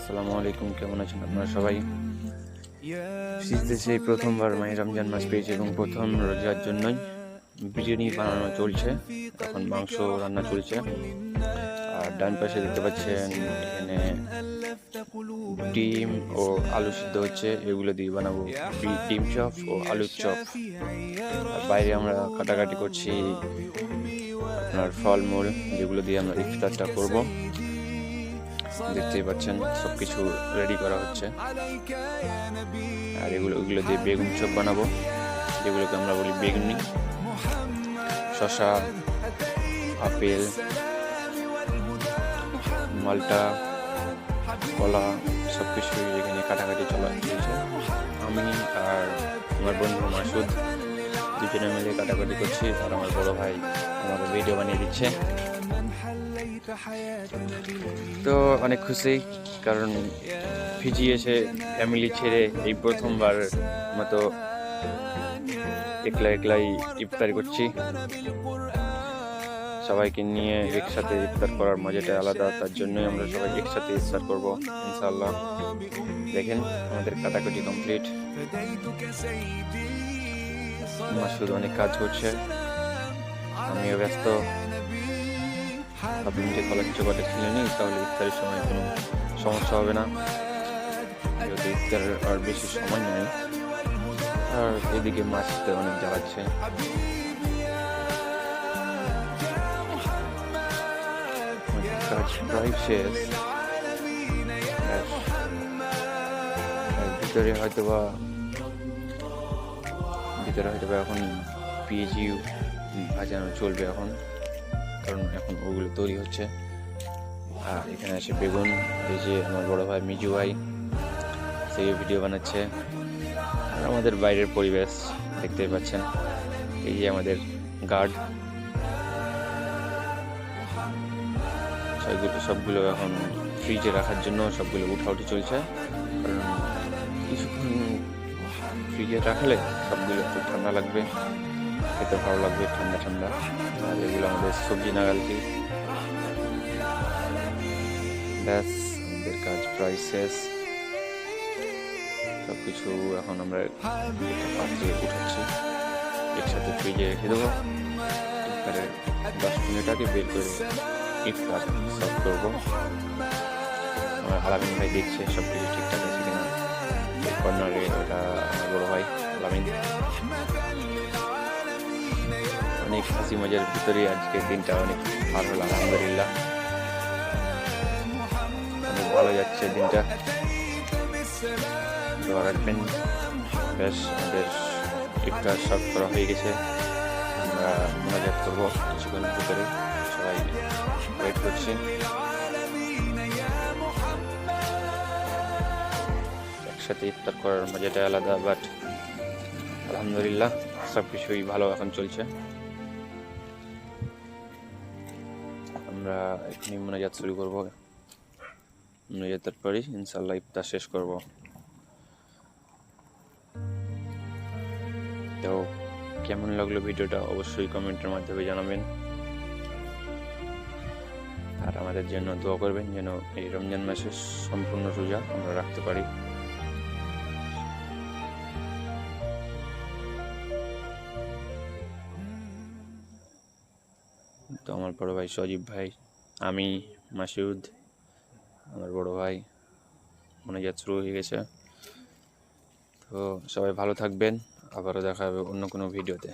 আসসালামু আলাইকুম কেমন আছেন আপনারা সবাই? শীতে সেই প্রথমবার মাই রমজান মাস পেয়েছি এবং প্রথম রোজার জন্যই বিরিয়ানি বানানো চলছে। এখন মাংস রান্না চলছে। আর ডান পাশে দেখতে পাচ্ছেন এখানে ডিম ও আলু সিদ্ধ হচ্ছে। এগুলো দিয়ে বানাবো ডিম চপ ও আলুর চপ। আর বাইরে আমরা কাটাকাটি করছি আপনার ফলমূল যেগুলো দিয়ে আমরা ইফতারটা করব। দেখতেই পাচ্ছেন সব কিছু রেডি করা হচ্ছে। আর এগুলো ওগুলো দিয়ে বেগুন চপ বানাবো। যেগুলোকে আমরা বলি বেগুনি শশা আপেল, মালটা, কলা সব কিছুই এখানে কাটাকাটি চলা চলছে আমি আর আমার বন্ধু মাসুদ দুজনে মিলে কাটাকাটি করছি, আর আমার বড় ভাই আমাকে ভিডিও বানিয়ে দিচ্ছে। তো অনেক খুশি, কারণ ফিজি এসে ফ্যামিলি ছেড়ে এই প্রথমবার মতো একলা একলাই ইফতারি করছি। সবাইকে নিয়ে একসাথে ইফতার করার মজাটা আলাদা, তার জন্যই আমরা সবাই একসাথে ইফতার করব, ইনশাআল্লাহ। দেখেন, আমাদের কাটাকুটি কমপ্লিট মাসুদ অনেক কাজ করছে। আমিও ব্যস্ত। ভাবলাম যে কলা কিছু কটা কিনে নিই তাহলে ইফতারের সময় কোনো সমস্যা হবে না। যদি ইফতারের আর বেশি সময় নেই, আর এদিকে মাছতে অনেক জ্বালাচ্ছে। ভিতরে হয়তো বা ভিতরে হয়তো বা এখন পিএজি ভাজানো চলবে এখন। কারণ এখন ওগুলো তৈরি হচ্ছে। আর এখানে আছে বেগুন, এই যে আমার বড় ভাই মিজু ভাই সেই ভিডিও বানাচ্ছে। আর আমাদের বাইরের পরিবেশ দেখতেই পাচ্ছেন, এই যে আমাদের গার্ড সবগুলো এখন ফ্রিজে রাখার জন্য সবগুলো উঠা উঠাউঠি চলছে। কারণ কিছুক্ষণ ফ্রিজে রাখলে সবগুলো একটু ঠান্ডা লাগবে। খেতে ভালো লাগবে ঠান্ডা ঠান্ডা। আর এগুলো আমাদের সবজি নাগালকি ব্যাস, আমাদের কাজ প্রায় শেষ। সব কিছু এখন আমরা পাত্রে উঠাচ্ছি। একসাথে ফ্রিজে রেখে দেবো। ইফতারের দশ মিনিট আগে বের করে ইফতার সার্ভ করব। আমার আলামিন ভাই দেখছে সব কিছু ঠিকঠাক আছে কিনা। কর্নারে ওটা বড় ভাই আলামিন। অনেক হাসি মজার ভিতরে আজকে দিনটা অনেক ভালো আলহামদুলিল্লাহ। অনেক ভালো যাচ্ছে দিনটা। দোয়া রাখবেন। বেশ, আমাদের ইফতার সার্ভ করা হয়ে গেছে। আমরা মোনাজাত করব কিছুক্ষণের ভিতরে। সবাই ওয়েট করছি। একসাথে ইফতার করার মজাটা আলাদা বাট আলহামদুলিল্লাহ সব কিছুই ভালো এখন চলছে। আমরা এখনই মোনাজাত শুরু করব। মোনাজাতের পরই ইনশাল্লাহ ইফতার শেষ করব। তো কেমন লাগল ভিডিওটা অবশ্যই কমেন্টের মাধ্যমে জানাবেন। আর আমাদের জন্য দোয়া করবেন যেন এই রমজান মাসের সম্পূর্ণ রোজা আমরা রাখতে পারি। তো আমার বড়ো ভাই সজীব ভাই, আমি মাসিউদ, আমার বড় ভাই, মনে যাত শুরু হয়ে গেছে। তো সবাই ভালো থাকবেন, আবারও দেখা হবে অন্য কোনো ভিডিওতে।